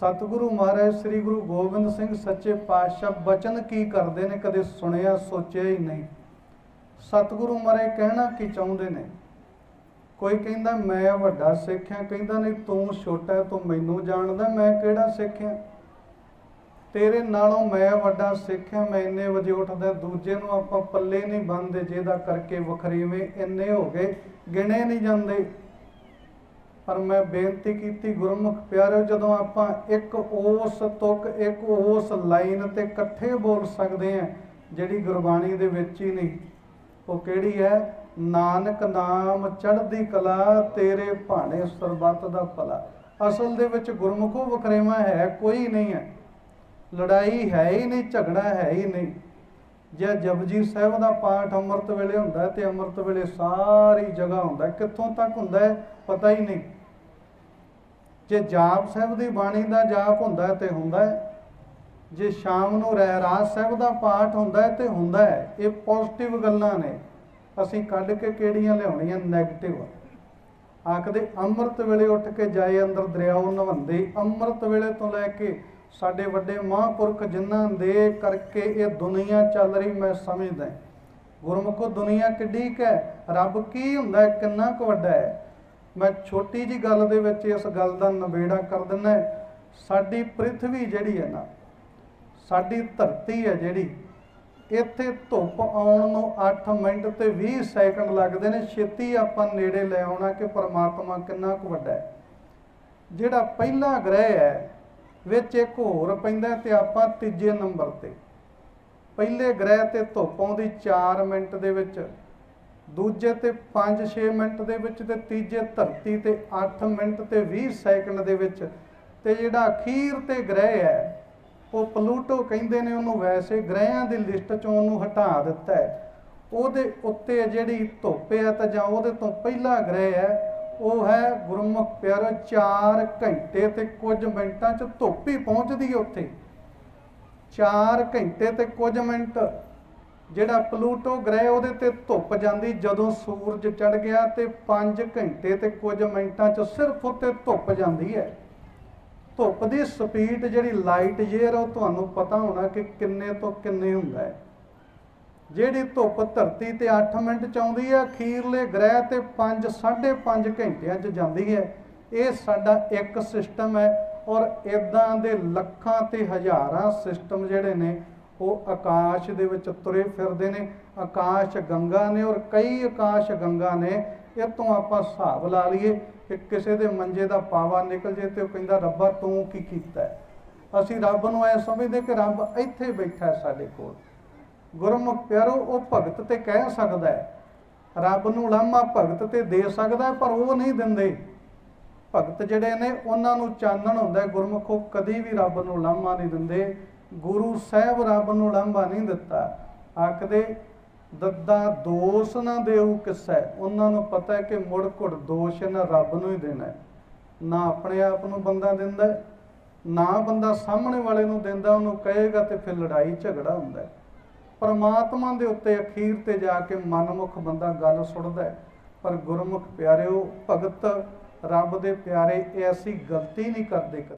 ਸਤਿਗੁਰੂ ਮਹਾਰਾਜ, ਸ੍ਰੀ ਗੁਰੂ ਗੋਬਿੰਦ ਸਿੰਘ ਸੱਚੇ ਪਾਤਸ਼ਾਹ ਬਚਨ ਕੀ ਕਰਦੇ ਨੇ, ਕਦੇ ਸੁਣਿਆ, ਸੋਚਿਆ ਹੀ ਨਹੀਂ। ਸਤਿਗੁਰੂ ਮਹਾਰਾਜ ਕਹਿਣਾ ਕੀ ਚਾਹੁੰਦੇ ਨੇ? ਕੋਈ ਕਹਿੰਦਾ, ਮੈਂ ਵੱਡਾ ਸਿੱਖ ਹਾਂ। ਕਹਿੰਦਾ, ਨਹੀਂ, ਤੂੰ ਛੋਟਾ ਤੂੰ ਮੈਨੂੰ ਜਾਣਦਾ, ਮੈਂ ਕਿਹੜਾ ਸਿੱਖ ਹਾਂ? ਤੇਰੇ ਨਾਲੋਂ ਮੈਂ ਵੱਡਾ ਸਿੱਖ ਹਾਂ, ਮੈਂ ਇੰਨੇ ਵਜੇ ਉੱਠਦਾ, ਦੂਜੇ ਨੂੰ ਆਪਾਂ ਪੱਲੇ ਨਹੀਂ ਬੰਨਦੇ, ਜਿਹਦਾ ਕਰਕੇ ਵਖਰੇਵੇਂ ਇੰਨੇ ਹੋ ਗਏ, ਗਿਣੇ ਨਹੀਂ ਜਾਂਦੇ। ਪਰ ਮੈਂ ਬੇਨਤੀ ਕੀਤੀ, ਗੁਰਮੁਖ ਪਿਆਰਿਓ, ਜਦੋਂ ਆਪਾਂ ਇੱਕ ਉਸ ਤੁਕ, ਇੱਕ ਉਸ ਲਾਈਨ ਤੇ ਇਕੱਠੇ ਬੋਲ ਸਕਦੇ ਹਾਂ, ਜਿਹੜੀ ਗੁਰਬਾਣੀ ਦੇ ਵਿੱਚ ਹੀ ਨਹੀਂ, ਉਹ ਕਿਹੜੀ ਹੈ? ਨਾਨਕ ਨਾਮ ਚੜ੍ਹਦੀ ਕਲਾ, ਤੇਰੇ ਭਾਣੇ ਸਰਬੱਤ ਦਾ ਭਲਾ। ਅਸਲ ਦੇ ਵਿੱਚ ਗੁਰਮੁਖੋ ਵਖਰੇਵਾ ਹੈ, ਕੋਈ ਨਹੀਂ ਹੈ। ਲੜਾਈ ਹੈ ਹੀ ਨਹੀਂ, ਝਗੜਾ ਹੈ ਹੀ ਨਹੀਂ। ਜੇ ਜਪਜੀ ਸਾਹਿਬ ਦਾ ਪਾਠ ਅੰਮ੍ਰਿਤ ਵੇਲੇ ਹੁੰਦਾ ਤੇ ਅੰਮ੍ਰਿਤ ਵੇਲੇ ਸਾਰੀ ਜਗ੍ਹਾ ਹੁੰਦਾ ਕਿੱਥੋਂ ਤੱਕ ਹੁੰਦਾ ਹੈ? ਪਤਾ ਹੀ ਨਹੀਂ। ਜੇ ਜਾਪ ਸਾਹਿਬ ਦੀ ਬਾਣੀ ਦਾ ਜਾਪ ਹੁੰਦਾ ਤੇ ਹੁੰਦਾ ਹੈ। ਜੇ ਸ਼ਾਮ ਨੂੰ ਰਹਿ ਰਾਜ ਸਾਹਿਬ ਦਾ ਪਾਠ ਹੁੰਦਾ ਹੈ ਤੇ ਹੁੰਦਾ ਹੈ। ਇਹ ਪੋਜ਼ਿਟਿਵ ਗੱਲਾਂ ਨੇ। ਅਸੀਂ ਕੱਢ ਕੇ ਕਿਹੜੀਆਂ ਲਿਆਉਣੀਆਂ? 네ਗੇਟਿਵ ਆਖਦੇ ਅੰਮ੍ਰਿਤ ਵੇਲੇ ਉੱਠ ਕੇ ਜਾਏ ਅੰਦਰ ਦਰਿਆਓ ਨਵੰਦੇ ਅੰਮ੍ਰਿਤ ਵੇਲੇ ਤੋਂ ਲੈ ਕੇ ਸਾਡੇ ਵੱਡੇ ਮਹਾਂਪੁਰਖ ਜਿਨ੍ਹਾਂ ਦੇ ਕਰਕੇ ਇਹ ਦੁਨੀਆ ਚੱਲ ਰਹੀ ਮੈਂ ਸਮਝਦਾ ਗੁਰਮੁਖੋ, ਦੁਨੀਆ ਕਿੱਡੀ ਕੁ ਹੈ? ਰੱਬ ਕੀ ਹੁੰਦਾ? ਹੈ ਕਿੰਨਾ ਕੁ ਵੱਡਾ ਹੈ? ਮੈਂ ਛੋਟੀ ਜੀ ਗੱਲ ਦੇ ਵਿੱਚ ਇਸ ਗੱਲ ਦਾ ਨਿਬੇੜਾ ਕਰ ਦਿੰਦਾ ਸਾਡੀ ਪ੍ਰਿਥਵੀ ਜਿਹੜੀ ਹੈ ਨਾ, ਸਾਡੀ ਧਰਤੀ ਹੈ ਜਿਹੜੀ, ਇੱਥੇ ਧੁੱਪ ਆਉਣ ਨੂੰ 8 ਮਿੰਟ ਤੇ 20 ਸੈਕਿੰਡ ਲੱਗਦੇ ਨੇ। ਛੇਤੀ ਆਪਾਂ ਨੇੜੇ ਲੈ ਆਉਣਾ ਕਿ ਪਰਮਾਤਮਾ ਕਿੰਨਾ ਕੁ ਵੱਡਾ ਹੈ। ਜਿਹੜਾ ਪਹਿਲਾ ਗ੍ਰਹਿ ਹੈ ਵਿੱਚ ਇੱਕ ਹੋਰ ਪੈਂਦਾ ਤੇ ਆਪਾਂ ਤੀਜੇ ਨੰਬਰ ਤੇ। ਪਹਿਲੇ ਗ੍ਰਹਿ ਤੇ ਧੁੱਪ ਆਉਂਦੀ 4 ਮਿੰਟ ਦੇ ਵਿੱਚ, ਦੂਜੇ ਤੇ 5-6 ਮਿੰਟ ਦੇ ਵਿੱਚ ਤੇ ਤੀਜੇ ਧਰਤੀ ਤੇ 8 ਮਿੰਟ ਤੇ 20 ਸੈਕਿੰਡ ਦੇ ਵਿੱਚ। ਤੇ ਜਿਹੜਾ ਅਖੀਰ ਤੇ ਗ੍ਰਹਿ ਹੈ, ਉਹ ਪਲੂਟੋ ਕਹਿੰਦੇ ਨੇ ਉਹਨੂੰ ਵੈਸੇ ਗ੍ਰਹਿਆਂ ਦੀ ਲਿਸਟ ਚੋਂ ਉਹਨੂੰ ਹਟਾ ਦਿੱਤਾ ਹੈ। ਉਹਦੇ ਉੱਤੇ ਜਿਹੜੀ ਧੁੱਪ ਹੈ ਤਾਂ ਜਾਂ ਉਹਦੇ ਤੋਂ ਪਹਿਲਾ ਗ੍ਰਹਿ ਹੈ ਉਹ ਹੈ ਗੁਰਮੁਖ ਪਿਆਰੋ 4 ਘੰਟੇ ਤੇ ਕੁਝ ਮਿੰਟਾਂ 'ਚ ਧੁੱਪ ਹੀ ਪਹੁੰਚਦੀ ਹੈ ਉੱਥੇ। 4 ਘੰਟੇ ਤੇ ਕੁਝ ਮਿੰਟ, ਜਿਹੜਾ ਪਲੂਟੋ ਗ੍ਰਹਿ ਉਹਦੇ ਤੇ ਧੁੱਪ ਜਾਂਦੀ, ਜਦੋਂ ਸੂਰਜ ਚੜ ਗਿਆ ਤੇ 5 ਘੰਟੇ ਤੇ ਕੁਝ ਮਿੰਟਾਂ 'ਚ ਸਿਰਫ ਉੱਤੇ ਧੁੱਪ ਜਾਂਦੀ ਹੈ। ਧੁੱਪ ਦੀ ਸਪੀਡ ਜਿਹੜੀ ਲਾਈਟ ਯੇਅਰ ਉਹ ਤੁਹਾਨੂੰ ਪਤਾ ਹੋਣਾ ਕਿ ਕਿੰਨੇ ਤੋਂ ਕਿੰਨੇ ਹੁੰਦਾ ਹੈ। ਜਿਹੜੀ ਧੁੱਪ ਧਰਤੀ ਤੇ 8 ਮਿੰਟ ਚ ਆਉਂਦੀ ਹੈ ਅਖੀਰਲੇ ਗ੍ਰਹਿ ਤੇ 5 5.5 ਘੰਟਿਆਂ ਚ ਜਾਂਦੀ ਹੈ। ਇਹ ਸਾਡਾ ਇੱਕ ਸਿਸਟਮ ਹੈ ਔਰ ਇਦਾਂ ਦੇ ਲੱਖਾਂ ਤੇ ਹਜ਼ਾਰਾਂ ਸਿਸਟਮ ਜਿਹੜੇ ਨੇ, ਉਹ ਆਕਾਸ਼ ਦੇ ਵਿੱਚ ਤੁਰੇ ਫਿਰਦੇ ਨੇ। ਆਕਾਸ਼ ਗੰਗਾ ਨੇ ਔਰ ਕਈ ਆਕਾਸ਼ ਗੰਗਾ ਨੇ ਇਹ ਤੋਂ ਆਪਾਂ ਹਿਸਾਬ ਲਾ ਲਈਏ ਕਿ ਕਿਸੇ ਦੇ ਮੰਜੇ ਦਾ ਪਾਵਾ ਨਿਕਲ ਜੇ ਤੇ ਉਹ ਕਹਿੰਦਾ, ਰੱਬਾ ਤੂੰ ਕੀ ਕੀਤਾ ਅਸੀਂ ਰੱਬ ਨੂੰ ਐ ਸਮਝਦੇ ਕਿ ਰੱਬ ਇੱਥੇ ਬੈਠਾ ਸਾਡੇ ਕੋਲ। ਗੁਰਮੁਖ ਪਿਆਰੋ, ਉਹ ਭਗਤ ਤੇ ਕਹਿ ਸਕਦਾ ਹੈ। ਰੱਬ ਨੂੰ ਲਾਮਾ ਭਗਤ ਤੇ ਦੇ ਸਕਦਾ ਪਰ ਉਹ ਨਹੀਂ ਦਿੰਦੇ। ਭਗਤ ਜਿਹੜੇ ਨੇ, ਉਹਨਾਂ ਨੂੰ ਚਾਨਣ ਹੁੰਦਾ ਹੈ। ਗੁਰਮੁਖੋ, ਕਦੀ ਵੀ ਰੱਬ ਨੂੰ ਲਾਮਾ ਨਹੀਂ ਦਿੰਦੇ। ਗੁਰੂ ਸਾਹਿਬ ਰੱਬ ਨੂੰ ਲਾਮਾ ਨਹੀਂ ਦਿੱਤਾ। ਆਖਦੇ, ਦੱਦਾ ਦੋਸ਼ ਨਾ ਦੇਉ ਕਿਸੈ। ਉਹਨਾਂ ਨੂੰ ਪਤਾ ਹੈ ਕਿ ਮੁੜ ਘੁੜ ਦੋਸ਼ ਨਾ ਰੱਬ ਨੂੰ ਹੀ ਦੇਣਾ ਨਾ ਆਪਣੇ ਆਪ ਨੂੰ ਬੰਦਾ ਦਿੰਦਾ ਨਾ ਬੰਦਾ ਸਾਹਮਣੇ ਵਾਲੇ ਨੂੰ ਦਿੰਦਾ। ਉਹਨੂੰ ਕਹੇਗਾ ਤੇ ਫਿਰ ਲੜਾਈ ਝਗੜਾ ਹੁੰਦਾ ਹੈ। ਪਰਮਾਤਮਾ ਦੇ ਉੱਤੇ ਅਖੀਰ ਤੇ ਜਾ ਕੇ ਮਨਮੁਖ ਬੰਦਾ ਗੱਲ ਸੁਣਦਾ ਹੈ। ਪਰ ਗੁਰਮੁਖ ਪਿਆਰਿਓ, ਭਗਤ ਰੱਬ ਦੇ ਪਿਆਰੇ ਐਸੀ ਗਲਤੀ ਨਹੀਂ ਕਰਦੇ ਕਦੇ।